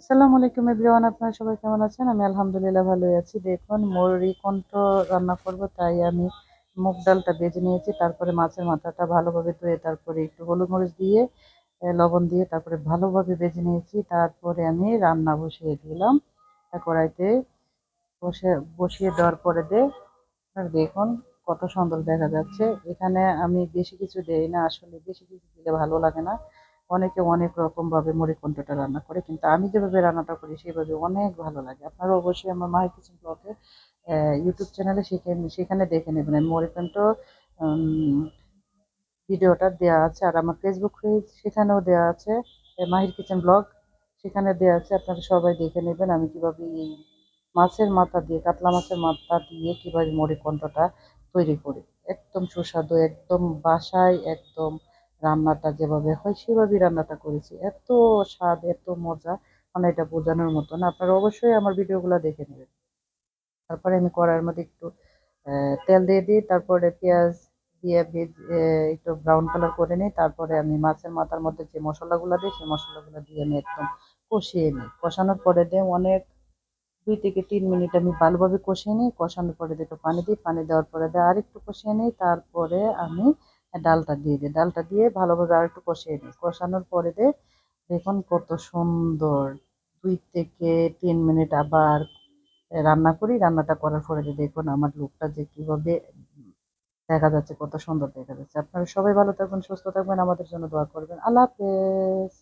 আসসালামু আলাইকুম এভরিওয়ান, আপনারা সবাই কেমন আছেন? আমি আলহামদুলিল্লাহ ভালোই আছি। দেখুন মুরগি কণ্ঠ রান্না করব, তাই আমি মুগ ডালটা ভেজে নিয়েছি, তারপরে মাছের মাথাটা ভালোভাবে ধুয়ে তারপরে একটু হলুদ মরিচ দিয়ে লবণ দিয়ে তারপরে ভালোভাবে ভেজে নিয়েছি, তারপরে আমি রান্না বসিয়ে দিলাম। কড়াইতে বসে, বসিয়ে দেওয়ার পরে দে দেখুন কত সুন্দর দেখা যাচ্ছে। এখানে আমি বেশি কিছু দেই না, আসলে বেশি কিছু দিলে ভালো লাগে না। অনেকে অনেক রকম ভাবে মুড়িঘণ্টটা রান্না করে, কিন্তু আমি যেভাবে রান্নাটা করি সেভাবে অনেক ভালো লাগে। আপনারা অবশ্যই আমার মায়ের কিচেন ব্লগে ইউটিউব চ্যানেলে সেখানে সেখানে দেখে নেবেন। আমি ভিডিওটা দেওয়া আছে আর আমার ফেসবুক পেজ সেখানেও দেওয়া আছে মাহির কিচেন ব্লগ সেখানে দেওয়া আছে। আপনারা সবাই দেখে নেবেন আমি কীভাবে এই মাছের মাথা দিয়ে, কাতলা মাছের মাথা দিয়ে কীভাবে মুড়িঘণ্টটা তৈরি করি। একদম সুস্বাদু, একদম বাসায় একদম রান্নাটা যেভাবে হয়, সেভাবেই রান্নাটা করেছি। এত স্বাদ, এত মজা মানে এটা বোঝানোর মতো না। আপনারা অবশ্যই আমার ভিডিওগুলো দেখে নেবেন। তারপরে আমি কড়াইয়ের মধ্যে একটু তেল দিয়ে দিই, তারপরে পেঁয়াজ দিয়ে একটু ব্রাউন কালার করে নিই, তারপরে আমি মাছের মাথার মধ্যে যে মশলাগুলো দিই, সেই মশলাগুলো দিয়ে আমি একদম কষিয়ে নিই। কষানোর পরে দিয়ে অনেক, দুই থেকে তিন মিনিট আমি ভালোভাবে কষিয়ে নিই। কষানোর পরে দিয়ে একটু পানি দিই, পানি দেওয়ার পরে দিয়ে আরেকটু কষিয়ে নিই। তারপরে আমি ডালটা দিয়ে দিই ডালটা দিয়ে ভালোভাবে আর একটু কষিয়ে নিই কষানোর পরে দেখুন কত সুন্দর। দুই থেকে তিন মিনিট আবার রান্না করি। রান্নাটা করার পরে যে দেখুন আমার লুকটা যে কীভাবে দেখা যাচ্ছে, কত সুন্দর দেখা যাচ্ছে। আপনারা সবাই ভালো থাকবেন, সুস্থ থাকবেন। আমাদের জন্য দোয়া করবেন। আল্লাহ হাফেজ।